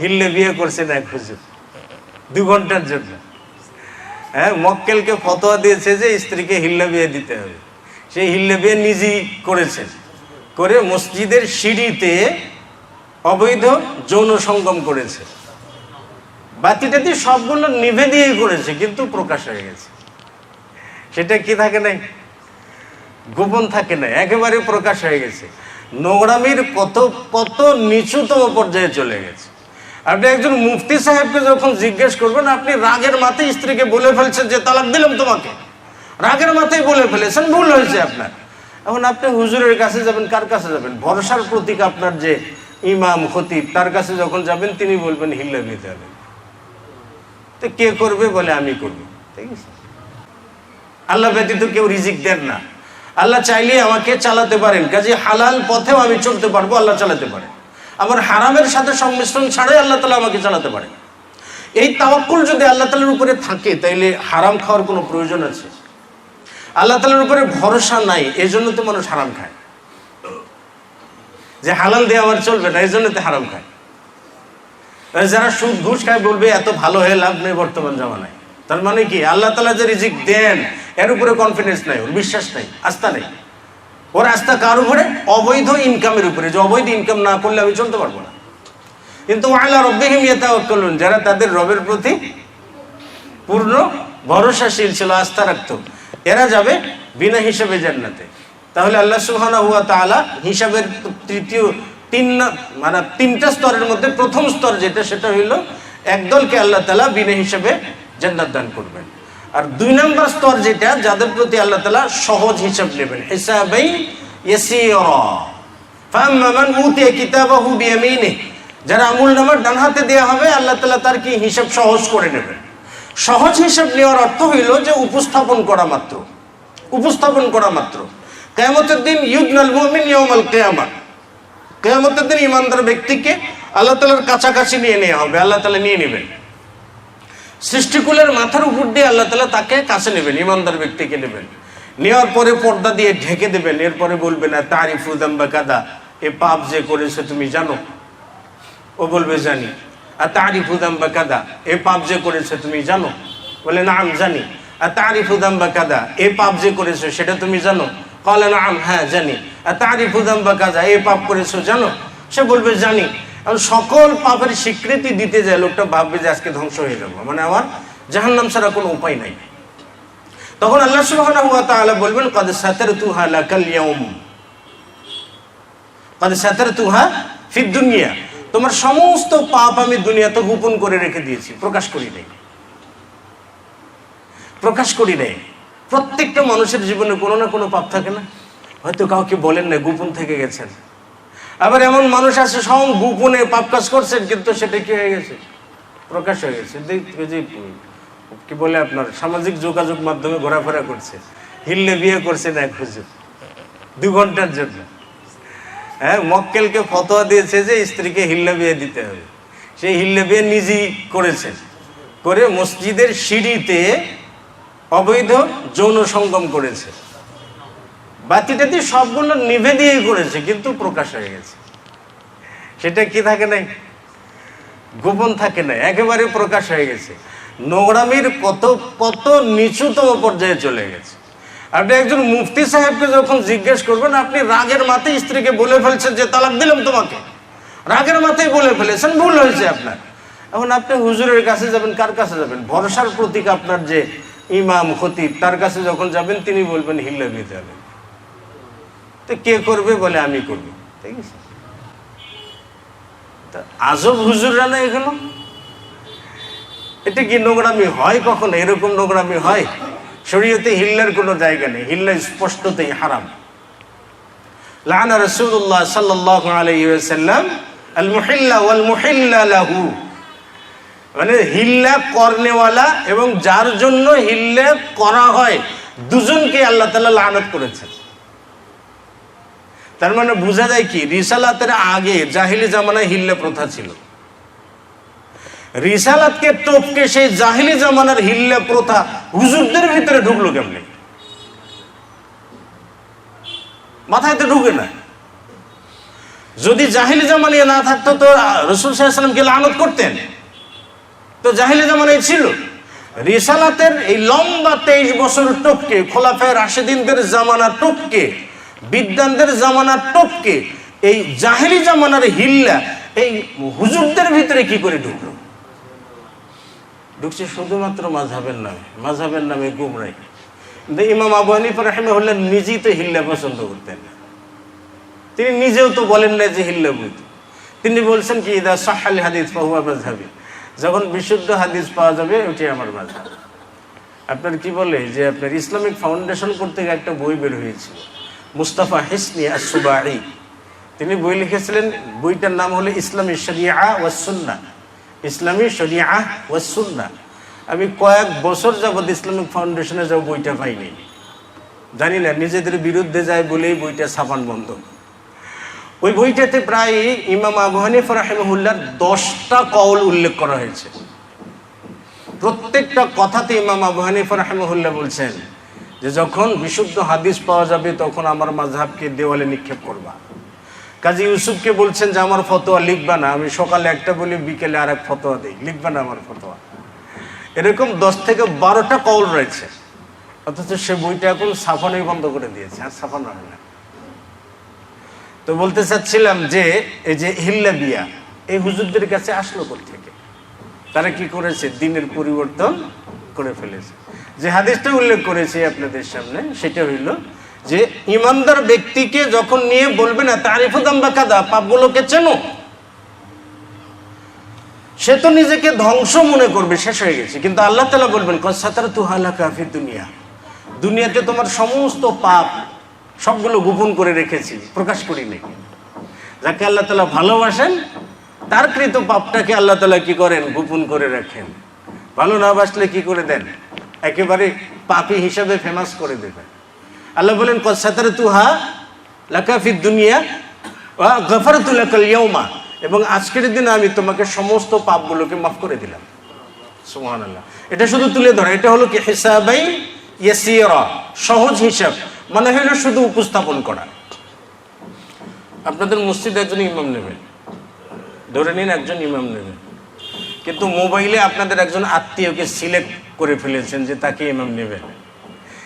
হিল্লে বিয়ে করছেন এক হুজুর। দু ঘণ্টার জন্য। হ্যাঁ মক্কেলকে ফতোয়া দিয়েছে যে স্ত্রীকে হিল্লে বিয়ে দিতে হবে। সেই হিল্লে বিয়ে নিজেই করেছেন করে মসজিদের সিঁড়িতে অবৈধ যৌন সঙ্গম করেছে। বাতি টাতি সবগুলো নিভে দিয়েই করেছে, কিন্তু প্রকাশ হয়ে গেছে। সেটা কি থাকে নাই? গোপন থাকে না একেবারে প্রকাশ হয়ে গেছে। নোংরামির কত কত নিচুতম পর্যায়ে চলে গেছে। আপনি একজন মুফতি সাহেবকে যখন জিজ্ঞেস করবেন, আপনি রাগের মাথায় স্ত্রীকে বলে ফেলছেন যে, তালাক দিলাম তোমাকে। রাগের মাথায় বলে ফেলেছেন, ভুল হয়েছে আপনার। এখন আপনি হুজুরের কাছে যাবেন, কার কাছে যাবেন? ভরসার প্রতীক আপনার যে ইমাম, খতিব, তার কাছে যখন যাবেন, তিনি বলবেন, হিল্লে নিতে হবে। তো কে করবে বলে, আমি করব। ঠিক আছে? আল্লাহ ব্যতীত কেউ রিজিক দেন না। আল্লাহ চাইলে আমাকে চালাতে পারেন। কাজে হালাল পথেও আমি চলতে পারব, আল্লাহ চালাতে পারেন। আবার হারামের সাথে সংমিশ্রণ ছাড়াই আল্লাহ তালা আমাকে চালাতে পারে। এই তাওয়াক্কুল যদি আল্লাহ তালার উপরে থাকে, তাইলে হারাম খাওয়ার কোনো প্রয়োজন আছে? আল্লাহ তালার উপরে ভরসা নাই এই জন্য তো মানুষ হারাম খায়। যে হালাল দিয়ে আমার চলবে না এই জন্য তো হারাম খায়। যারা সুদ ঘুষ খায়, বলবে এত ভালো হয়ে লাভ নেই বর্তমান জামানায়। তার মানে কি? আল্লাহ তালা যে রিজিক দেন, এর উপরে কনফিডেন্স নাই, ওর বিশ্বাস নাই, আস্থা নেই। ওর রাস্তা কার উপরে? অবৈধ ইনকামের উপরে। যে অবৈধ ইনকাম না করলে আমি চলতে পারব না। কিন্তু আল্লাহ রব্বিহিম ইয়াতাওয়াক্কালুন, যারা তাদের রবের প্রতি পূর্ণ ভরসাশীল ছিল, আস্থা রাখত, এরা যাবে বিনা হিসাবে জান্নাতে। তাহলে আল্লাহ সুবহানাহু ওয়া তাআলা হিসাবের তৃতীয় তিন মানে তিনটা স্তরের মধ্যে প্রথম স্তর যেটা, সেটা হইল, একদলকে আল্লাহ তালা বিনা হিসাবে জান্নাত দান করবেন। আর দুই নম্বর স্তর যেটা, যাদের প্রতি আল্লাহ তাআলা সহজ হিসাব নেবেন। হিসাবাই যারা আমুল নামার ডান হাতে দেওয়া হবে, আল্লাহ তাআলা তার কি হিসাব সহজ করে নেবেন। সহজ হিসাব নেওয়ার অর্থ হইল যে উপস্থাপন করা মাত্র। উপস্থাপন করা মাত্র। কেয়ামতের দিন ইউদনাল মুমিন ইয়াউমাল কিয়ামা। কেয়ামতের দিন ইমানদার ব্যক্তিকে আল্লাহ তাআলার কাছাকাছি নিয়ে নেওয়া হবে, আল্লাহ তাআলা নিয়ে নেবেন। সৃষ্টিকুলের মাথার উপর দিয়ে আল্লাহ তালা তাকে কাছে নেবেন, ইমানদার ব্যক্তিকে নেবেন। নেওয়ার পরে পর্দা দিয়ে ঢেকে দেবেন, এরপরে বলবে, না, তারিফু দাম্বা কাদা, এ পাপ যে করেছে তুমি জানো? ও বলবে, জানি। আর তারিফু দাম্বা কাদা, এ পাপ যে করেছে তুমি জানো? বলে না আমি জানি। আর তারিফু দাম্বা কাদা, এ পাপ যে করেছ সেটা তুমি জানো? কলে না আম হ্যাঁ জানি। আর তারিফু দাম্বা কাদা, এ পাপ করেছ জানো? সে বলবে, জানি। সকল পাপের স্বীকৃতি দিতে যায়, লোকটা ভাববে যে আজকে ধ্বংস হয়ে যাব। মানে আমার জাহান্নাম ছাড়া কোনো উপায় নাই। তখন আল্লাহ তাআলা বলবেন, কদ সাতারতুহা লাকাল ইয়াউম। কদ সাতারতুহা ফিদ দুনিয়া। তোমার সমস্ত পাপ আমি দুনিয়াতে গোপন করে রেখে দিয়েছি। প্রকাশ করি নাই। প্রকাশ করি নাই। প্রত্যেকটা মানুষের জীবনে কোনো না কোনো পাপ থাকে না। হয়তো কাউকে বলেন না গোপন থেকে গেছেন। আবার এমন মানুষ আছে সব গোপনে পাপ কাজ করছেন, কিন্তু সেটা কি হয়ে গেছে? প্রকাশ হয়ে গেছে। যে কি বলে আপনার, সামাজিক যোগাযোগ মাধ্যমে ঘোরাফেরা করছে। হিল্লে বিয়ে করছেন এক হুজুর। দু ঘণ্টার জন্য। হ্যাঁ মক্কেলকে ফতোয়া দিয়েছে যে স্ত্রীকে হিল্লে বিয়ে দিতে হবে। সেই হিল্লে বিয়ে নিজেই করেছেন করে মসজিদের সিঁড়িতে অবৈধ যৌন সঙ্গম করেছে। বাতিটাতি সবগুলো নিভে দিয়েই করেছে, কিন্তু প্রকাশ হয়ে গেছে। সেটা কি থাকে নাই? গোপন থাকে না একেবারে প্রকাশ হয়ে গেছে। নোংরামির কত কত নিচুতম পর্যায়ে চলে গেছে। আপনি একজন মুফতি সাহেবকে যখন জিজ্ঞেস করবেন, আপনি রাগের মাথায় স্ত্রীকে বলে ফেলছেন যে, তালাক দিলাম তোমাকে। রাগের মাথায় বলে ফেলেছেন, ভুল হয়েছে আপনার। এখন আপনি হুজুরের কাছে যাবেন, কার কাছে যাবেন? ভরসার প্রতীক আপনার যে ইমাম খতিব, তার কাছে যখন যাবেন, তিনি বলবেন হিল্লা নিতে তো কে করবে বলে আমি করব? ঠিক আছে? আজব হুজুররা না এগুলো? এটা কি নোংরামি হয় কখনো? এরকম নোংরামি হয়? শরীয়তে হিল্লার কোনো জায়গা নেই। হিল্লা স্পষ্টতেই হারাম। লানা রসুল্লাহ সাল্লাহ আলাইসাল্লাম আল মুহিল্লা ওয়াল মুহিল্লা লাহু। মানে হিল্লা করনেওয়ালা এবং যার জন্য হিল্লা করা হয়, দুজনকে আল্লাহ তালা লানত করেছেন। তার মানে বোঝা যায় কি, রিসালাতের আগে জাহিলি জামানায় হিল্লা প্রথা ছিল। রিসালাতকে টপকে সেই জাহিলি জামানার হিল্লা প্রথা হুজুরদের ভিতরে ঢুকলো কেমনে? মাথায় তো ঢুকে না। যদি জাহিলি জামানিয়ে না থাকতো তো রসুল সাল্লামকে লানত করতেন। তো জাহিলি জামানায় ছিল। রিসালাতের এই লম্বা তেইশ বছর টপকে, খোলাফায় রাশেদিনদের জামানা টপকে বিদ্যানদের জামানা টপকে, এই জাহিলি জামানার হিল্লা, এই হুজুরদের ভিতরে কি করে ঢুকলো? ঢুকছে শুধুমাত্র মাঝহাবের নামে মাঝহাবের নামে গুমরাই। কিন্তু ইমাম আবু হানিফা রাহিমাহুল্লাহ নিজেই তো হিল্লা পছন্দ করতেন না। তিনি নিজেও তো বলেন না যে হিল্লা বইত তিনি বলছেন কি, ইদা সাহাল হাদিস পাহুয়া মাঝহাবি যখন বিশুদ্ধ হাদিস পাওয়া যাবে ওটি আমার মাঝহাব আপনার কি বলে যে আপনার ইসলামিক ফাউন্ডেশন করতে একটা বই বের হয়েছিল? মুস্তাফা হিসনি আসুবাই তিনি বই লিখেছিলেন, বইটার নাম হলো ইসলামী শরিয়া ওয়াসুন্না ইসলামী শরিয়া ওয়াসুন্না আমি কয়েক বছর যাবৎ ইসলামিক ফাউন্ডেশনে যাও বইটা পাইনি। জানি না, নিজেদের বিরুদ্ধে যায় বলেই বইটা ছাপান বন্ধ। ওই বইটাতে প্রায় ইমাম আবু হানিফ রাহিমহুল্লার দশটা কওল উল্লেখ করা হয়েছে। প্রত্যেকটা কথাতে ইমাম আবু হানিফ রাহিমহুল্লাহ বলছেন যে যখন বিশুদ্ধ হাদিস পাওয়া যাবে, তখন আমার মাঝহাবকে দেওয়ালে নিক্ষেপ করবা। কাজী ইউসুফকে বলছেন যে, আমার ফতোয়া লিখবা না, আমি সকালে একটা বলি, বিকেলে আর এক ফতোয়া দিই। লিখবা না আমার ফতোয়া। এরকম দশ থেকে বারোটা কওল রয়েছে। অথচ সে বইটা এখন ছাপানোই বন্ধ করে দিয়েছে, আর ছাপানো হয় না। তো বলতে চাচ্ছিলাম যে, এই যে হিল্লা বিয়া, এই হুজুরদের কাছে আসলো থেকে তারা কি করেছে? দিনের পরিবর্তন করে ফেলেছে। যে হাদিসটা উল্লেখ করেছি আপনাদের সামনে, সেটা হইল যে ইমানদার ব্যক্তিকে যখন নিয়ে বলবে না তারিফুদাম বা কাদা, পাপগুলোকে চেনো? সে তো নিজেকে ধ্বংস মনে করবে, শেষ হয়ে গেছে। কিন্তু আল্লাহ তালা বলবেন কসাতার তুহালা কাফি দুনিয়া। দুনিয়াতে তোমার সমস্ত পাপ সবগুলো গোপন করে রেখেছি, প্রকাশ করি নাকি যাকে আল্লাহ তালা ভালোবাসেন, তার কৃত পাপটাকে আল্লাহ তালা কি করেন? গোপন করে রাখেন। ভালো না বাসলে কি করে দেন? একেবারে পাপি হিসাবে ফেমাস করে দেবে। আল্লাহ বলেন কসাতার তুহা লাকাফি দুনিয়া গফারতুল্লাকাল ইয়ৌমা এবং আজকের দিনে আমি তোমাকে সমস্ত পাপগুলোকে মাফ করে দিলাম। সুহান আল্লাহ এটা শুধু তুলে ধরা, এটা হলো কি হিসাবাই সহজ হিসাব। মানে হলো শুধু উপস্থাপন করা। আপনাদের মসজিদে একজন ইমাম নেবেন। ধরে নিন একজন ইমাম নেবেন। কিন্তু মোবাইলে আপনাদের একজন আত্মীয়কে সিলেক্ট করে ফেলেছেন যে তাকে ইমাম নেবেন।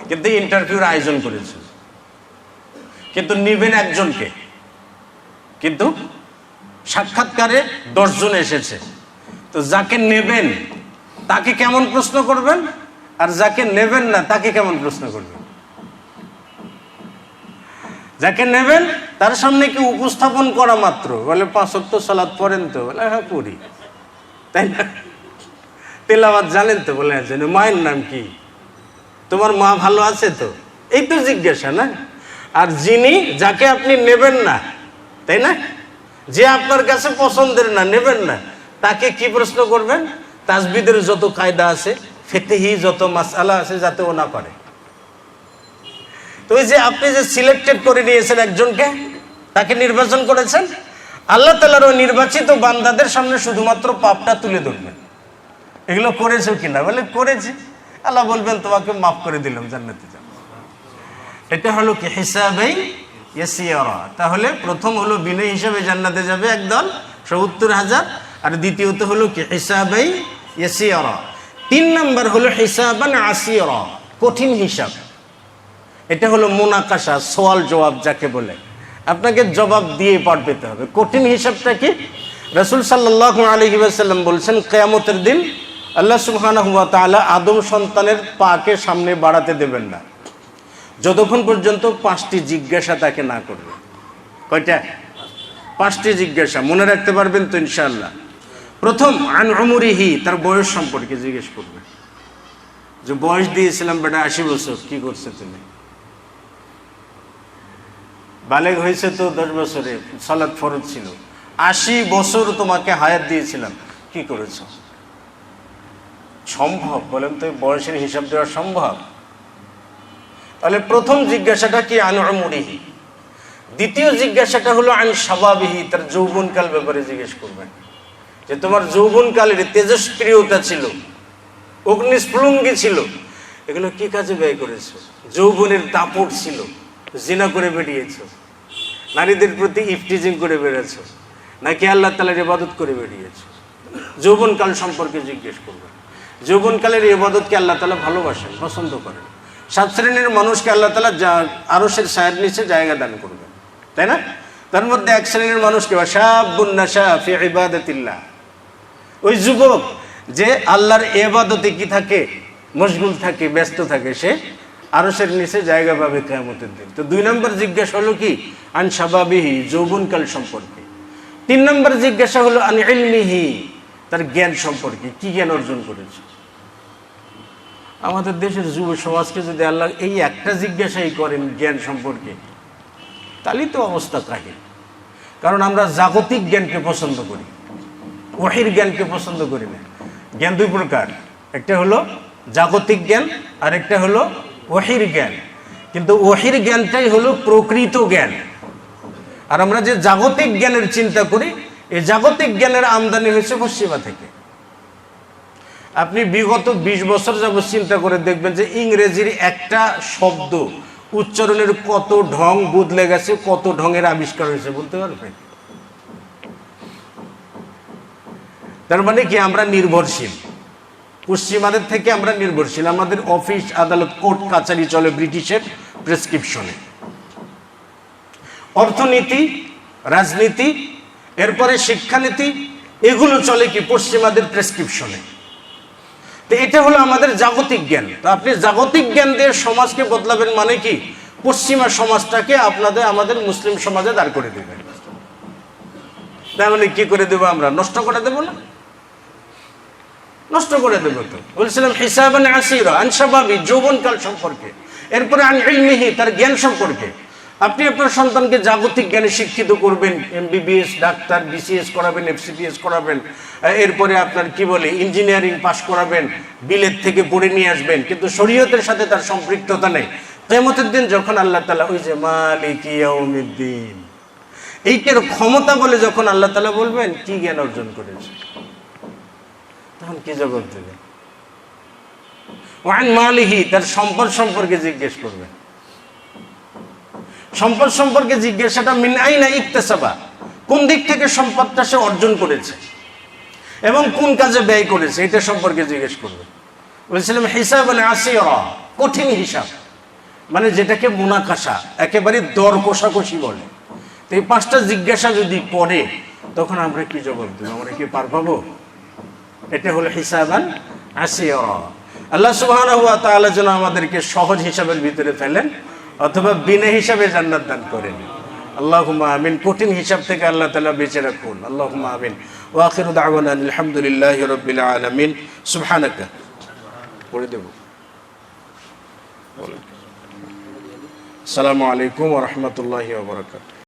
কিন্তু ইন্টারভিউর আয়োজন করেছেন। কিন্তু নেবেন একজনকে। কিন্তু সাক্ষাৎকারে দশজন এসেছে। তো যাকে নেবেন, তাকে কেমন প্রশ্ন করবেন? আর যাকে নেবেন না, তাকে কেমন প্রশ্ন করবেন? যাকে নেবেন, তার সামনে কি উপস্থাপন করা মাত্র? বলে পাঁচত্ব সালাদ পড়েন তো? বলে হ্যাঁ পড়ি। তাই না? তেলাবাদ জানেন তো বলে জানি মায়ের নাম কি? তোমার মা ভালো আছে তো? এই তো জিজ্ঞাসা, না? আর যিনি, যাকে আপনি নেবেন না, তাই না? যে আপনার কাছে পছন্দের না, নেবেন না, তাকে কি প্রশ্ন করবেন? তাজবিদের যত কায়দা আছে ফেতেহি যত মাসালা আছে, যাতে ও না করে তো ওই যে আপনি যে সিলেক্টেড করে নিয়েছেন একজনকে, তাকে নির্বাচন করেছেন, আল্লাহ তালার ওই নির্বাচিত বান্দাদের সামনে শুধুমাত্র পাপটা তুলে ধরবেন। এগুলো করেছ কিনা? বলে, করেছি। আল্লাহ বলবেন, তোমাকে মাফ করে দিলাম, জান্নাতে যাও। এটা হলো কি? হিসাবেই তাহলে প্রথম হলো বিনয় হিসাবে জান্নাতে যাবে একদল, সত্তর হাজার। আর দ্বিতীয়ত হলো কি? হিসাবেই তিন নম্বর হলো আসিয়ারা, কঠিন হিসাব। এটা হলো মোনাকাশা সোয়াল জবাব যাকে বলে। আপনাকে জবাব দিয়ে পাঠ পেতে হবে। কঠিন হিসাবটা কি? রসুল সাল্লাহ আলহিবাসাল্লাম বলছেন, কেয়ামতের দিন আল্লাহ সুবহানাহ ওয়া তাআলা আদম সন্তানের পাকে সামনে বাড়াতে দেবেন না। যতক্ষণ পর্যন্ত পাঁচটি জিজ্ঞাসা তাকে না করবে। কয়টা? পাঁচটি জিজ্ঞাসা। মনে রাখতে পারবেন তো ইনশাল্লাহ প্রথম, আন অমরিহি তার বয়স সম্পর্কে জিজ্ঞেস করবে। যে বয়স দিয়েছিলাম বেটা, আশি বছর, কি করছে তুমি? বালেগ হয়েছে তো দশ বছরে, সালাদ ফরজ ছিল। আশি বছর তোমাকে হায়াত দিয়েছিলাম, কি করেছ? সম্ভব বলেন তো বয়সের হিসাব দেওয়া সম্ভব? তাহলে প্রথম জিজ্ঞাসাটা কি আনুমরিহি দ্বিতীয় জিজ্ঞাসাটা হলো আন স্বাভাবিহি তার যৌবনকাল ব্যাপারে জিজ্ঞেস করবেন। যে তোমার যৌবনকালের তেজস্ক্রিয়তা ছিল, অগ্নিস্ফুলঙ্গি ছিল, এগুলো কি কাজে ব্যয় করেছ? যৌবনের দাপট ছিল, জিনা করে বেরিয়েছ নারীদের প্রতি ইফটিজিং করে বেড়েছ নাকি আল্লাহ তালার ইবাদত করে বেরিয়েছ যৌবনকাল সম্পর্কে জিজ্ঞেস করবেন। যৌবনকালের ইবাদতকে আল্লাহ তালা ভালোবাসেন, পছন্দ করেন। সাত শ্রেণির মানুষকে আল্লাহ তালা যা আরসের সায়ের নিচে জায়গা দান করবেন। তাই না? তার মধ্যে এক শ্রেণির মানুষকে ফি ইবাদতিল্লাহ। ওই যুবক যে আল্লাহর এবাদতে কি থাকে, মশগুল থাকে, ব্যস্ত থাকে, সে আরসের নিচে জায়গা পাবে কেয়ামতের দিন। তো দুই নম্বর জিজ্ঞাসা হলো কি? আন সাবাবিহি, যৌবনকাল সম্পর্কে। তিন নম্বর জিজ্ঞাসা হলো আন ইলমিহি। তার জ্ঞান সম্পর্কে কি জ্ঞান অর্জন করেছে? আমাদের দেশের যুব সমাজকে যদি আল্লাহ এই একটা জিজ্ঞাসাই করেন জ্ঞান সম্পর্কে, তাহলেই তো অবস্থা কাহিল কারণ আমরা জাগতিক জ্ঞানকে পছন্দ করি, ওহির জ্ঞানকে পছন্দ করি না। জ্ঞান দুই প্রকার, একটা হলো জাগতিক জ্ঞান, আর একটা হলো ওহির জ্ঞান। কিন্তু ওহির জ্ঞানটাই হলো প্রকৃত জ্ঞান। আর আমরা যে জাগতিক জ্ঞানের চিন্তা করি এই জাগতিক জ্ঞানের আমদানি হয়েছে পশ্চিমা থেকে। আপনি বিগত ২০ বছর যাবত চিন্তা করে দেখবেন যে ইংরেজির একটা শব্দ উচ্চারণের কত ঢং বদলে গেছে, কত ঢঙের আবিষ্কার হয়েছে বলতে পারবেন? তার মানে কি আমরা নির্ভরশীল। পশ্চিমাদের থেকে আমরা নির্ভরশীল। আমাদের অফিস, আদালত, কোর্ট, কাচারি চলে ব্রিটিশের প্রেসক্রিপশনে। অর্থনীতি, রাজনীতি এরপরে শিক্ষানীতি, এগুলো চলে কি পশ্চিমাদের প্রেসক্রিপশনে তো এটা হলো আমাদের জাগতিক জ্ঞান। তো আপনি জাগতিক জ্ঞান দিয়ে সমাজকে বদলাবেন মানে কি? পশ্চিমা সমাজটাকে আপনাদের, আমাদের মুসলিম সমাজে দাঁড় করে দেবেন তার মানে কি করে দেবো আমরা? নষ্ট করে দেবো না? নষ্ট করে দেবো তো। বলছিলাম, হিসাবান আসির আনসাবাবি, যৌবনকাল সম্পর্কে। এরপরে আন ইলমিহি, তার জ্ঞান সম্পর্কে। আপনি আপনার সন্তানকে জাগতিক জ্ঞানে শিক্ষিত করবেন এমবিবিএস ডাক্তার বিসিএস করাবেন এফসিপিএস করাবেন এরপরে আপনার কি বলে ইঞ্জিনিয়ারিং পাশ করাবেন, বিলেত থেকে পড়ে নিয়ে আসবেন, কিন্তু শরীয়তের সাথে তার সম্পৃক্ততা নেই। কেমতের দিন যখন আল্লাহ তালা ওই যে মালিক ইয়াউমিদ্দিন, এইটার ক্ষমতা বলে যখন আল্লাহ তালা বলবেন, কি জ্ঞান অর্জন করেছে? তখন কি জবাব দেবে ওয়ান মালিহি, তার সম্পদ সম্পর্কে জিজ্ঞেস করবেন। সম্পদ সম্পর্কে জিজ্ঞাসাটা মিন আইনা ইকতেসাবা। কোন দিক থেকে সম্পদটা সে অর্জন করেছে? এবং কোন কাজে ব্যয় করেছে? এটা সম্পর্কে জিজ্ঞেস করবে। বলছিলাম হিসাব মানে আসি কঠিন হিসাব। মানে যেটাকে মুনাকাশা, একেবারে দর কষাকষি বলে। তো এই পাঁচটা জিজ্ঞাসা যদি করে তখন আমরা কি জবাব দেবো? আমরা কি পার পাবো? এটা হলো হিসাবান আসি আল্লাহ সুবাহ যেন আমাদেরকে সহজ হিসাবের ভিতরে ফেলেন। অথবা বিনা হিসাবে জান্নাত দান করেন। আল্লাহ আমিন, কঠিন হিসাব থেকে আল্লাহ তালা বেঁচে রাখুন। আল্লাহ আমিন। ওয়াকির দাওয়ানা আলহামদুলিল্লাহ রবিল আলমিন। সুবহানাকা। পড়ে দেব। সালামু আলাইকুম রহমতুল্লাহ বরকাত